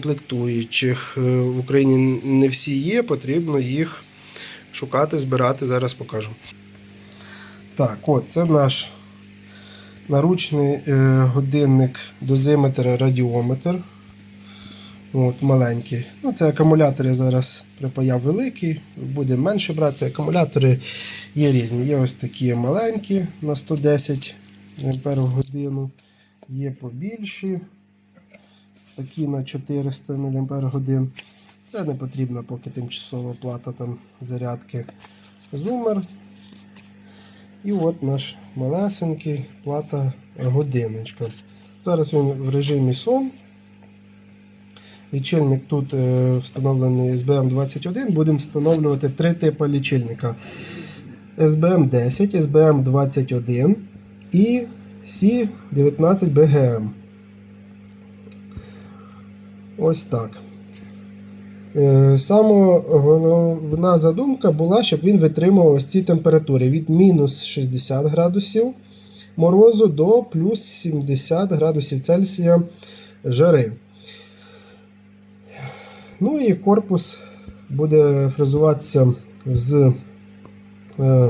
комплектуючих е, в Україні не всі є, потрібно їх шукати, збирати. Зараз покажу. Так, от це наш наручний е, годинник дозиметр радіометр. От, маленький. Ну, це акумулятор я зараз припаяв великий, буде менше брати. Акумулятори є різні. Є ось такі маленькі на 110 мАч, є побільші, такі на 400 мАч. Це не потрібна поки тимчасова плата там зарядки. Зумер. І от наш малесенький плата годинничка. Зараз він в режимі сон. Лічильник тут е, встановлений SBM21. Будемо встановлювати три типи лічильника: SBM10, SBM21 і C19BGM. Ось так. Е, Саме головна задумка була, щоб він витримував ось ці температури від мінус 60 градусів морозу до плюс 70 градусів Цельсія жари. Ну і корпус буде фрезуватися з, е,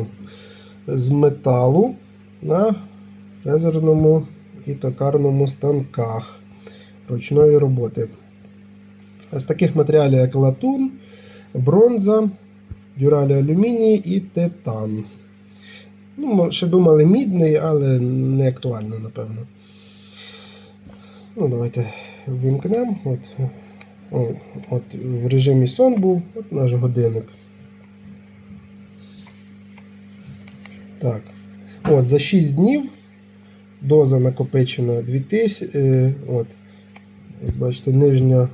з металу на фрезерному і токарному станках ручної роботи. З таких матеріалів, як латун, бронза, дюралі алюміній і титан. Ну, ще думали мідний, але не актуально, напевно. Ну, Давайте вимкнемо. От, от в режимі сон був, от наш годинник. Так. От, за 6 днів доза накопичена 2000. Е, от, бачите, нижня,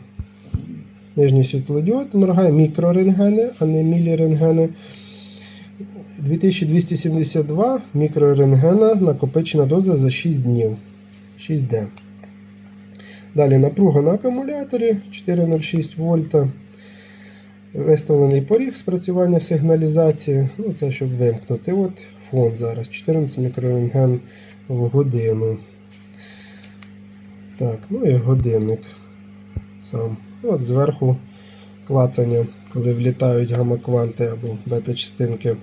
нижній світлодіод моргає мікрорентгени, а не мілірентгени. 2272 мікрорентгена накопичена доза за 6 днів. 6D. Далі напруга на акумуляторі 406 вольта. Виставлений поріг спрацювання сигналізації. Ну, Це щоб вимкнути. От фон зараз 14 мікрорентген в годину. Так, ну і годинник сам. От зверху клацання, коли влітають гамма-кванти або бета-частинки.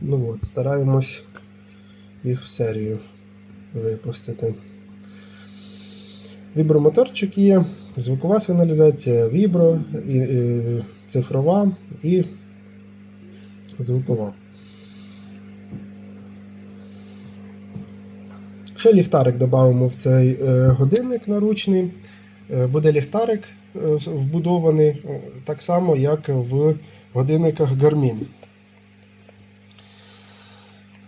Ну от, стараємось їх в серію випустити. Вібромоторчик є, звукова сигналізація, вібро, і, і, цифрова і звукова. Ще ліхтарик додамо в цей е, годинник наручний. Е, буде ліхтарик е, вбудований так само, як в годинниках Garmin.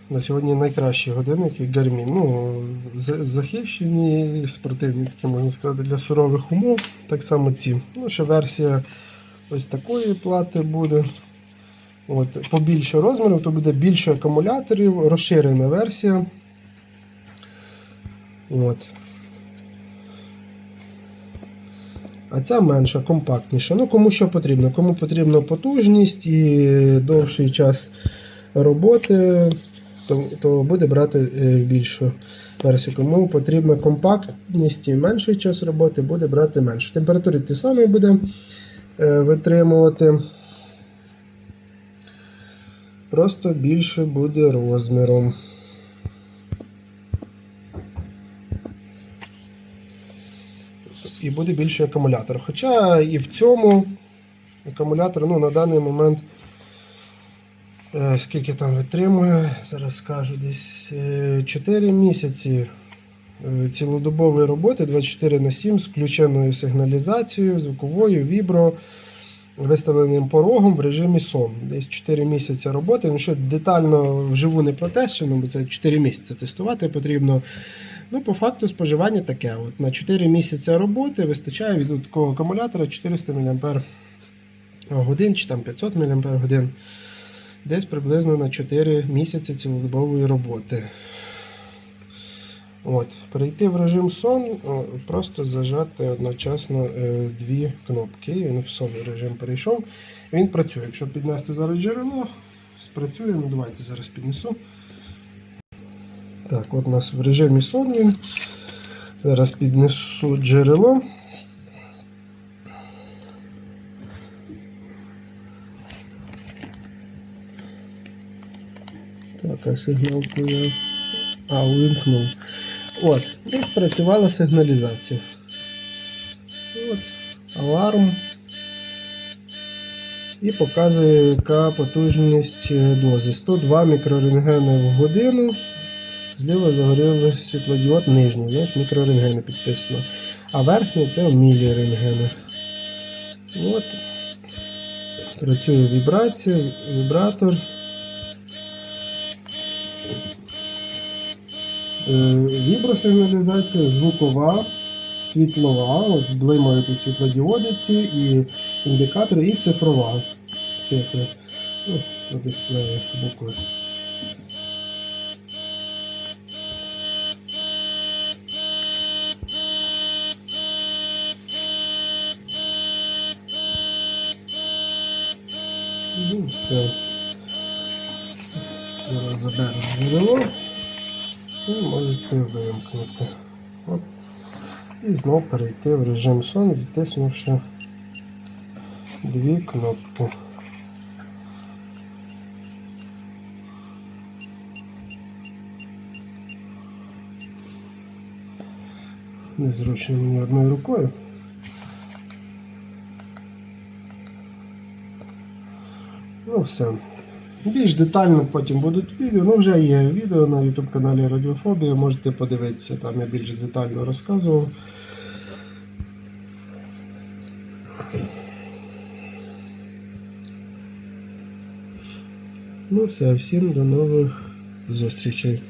На сьогодні найкращі годинники Garmin. Ну, захищені, спортивні, такі можна сказати, для сурових умов. Так само ці. Ну, ще версія ось такої плати буде. От, побільше розмірів, то буде більше акумуляторів, розширена версія. От. А ця менша, компактніша. Ну, кому що потрібно. Кому потрібна потужність і довший час роботи, то, то буде брати е, більшу версію. Кому потрібна компактність і менший час роботи, буде брати меншу. Температури ті самі буде е, витримувати. Просто більше буде розміром. І буде більший акумулятор. Хоча і в цьому акумулятор ну, на даний момент Е, Скільки там витримує, зараз скажу, десь е, 4 місяці е, цілодобової роботи 24 на 7 з включеною сигналізацією, звуковою, вібро, виставленим порогом в режимі сон. Десь 4 місяці роботи. Ну, що детально вживу не протещено, бо це 4 місяці тестувати потрібно. Ну, по факту споживання таке. От На 4 місяці роботи вистачає від такого акумулятора 400 мАч чи там 500 мАч десь приблизно на 4 місяці цілодобової роботи. От, Перейти в режим сон, просто зажати одночасно е, дві кнопки. Він в сон режим перейшов. Він працює. Якщо піднести зараз джерело, спрацює. Ну, давайте зараз піднесу. Так, от у нас в режимі сон він Зараз піднесу джерело. Так, а сигналку я. А, увімкнув. От, і спрацювала сигналізація. От, аларм. І показує, яка потужність е, дози. 102 мікрорентгени в годину. Зліва загорів світлодіод нижній, знаєш, мікрорентгени підписано. А верхній це мілірентгени. От. Працює вібрація, вібратор. Е, Вібросигналізація звукова, світлова, от блимають і світлодіодиці, і індикатори, і цифрова цифри. Ну, на дисплеї букви. Все. Зараз заберу джерело і можете вимкнути. От. І знову перейти в режим сон, затиснувши дві кнопки. Незручно мені одною рукою. Ну все. Більш детально потім будуть відео. Ну, вже є відео на YouTube каналі Радіофобія, можете подивитися, там я більш детально розказував. Ну все, всім до нових зустрічей.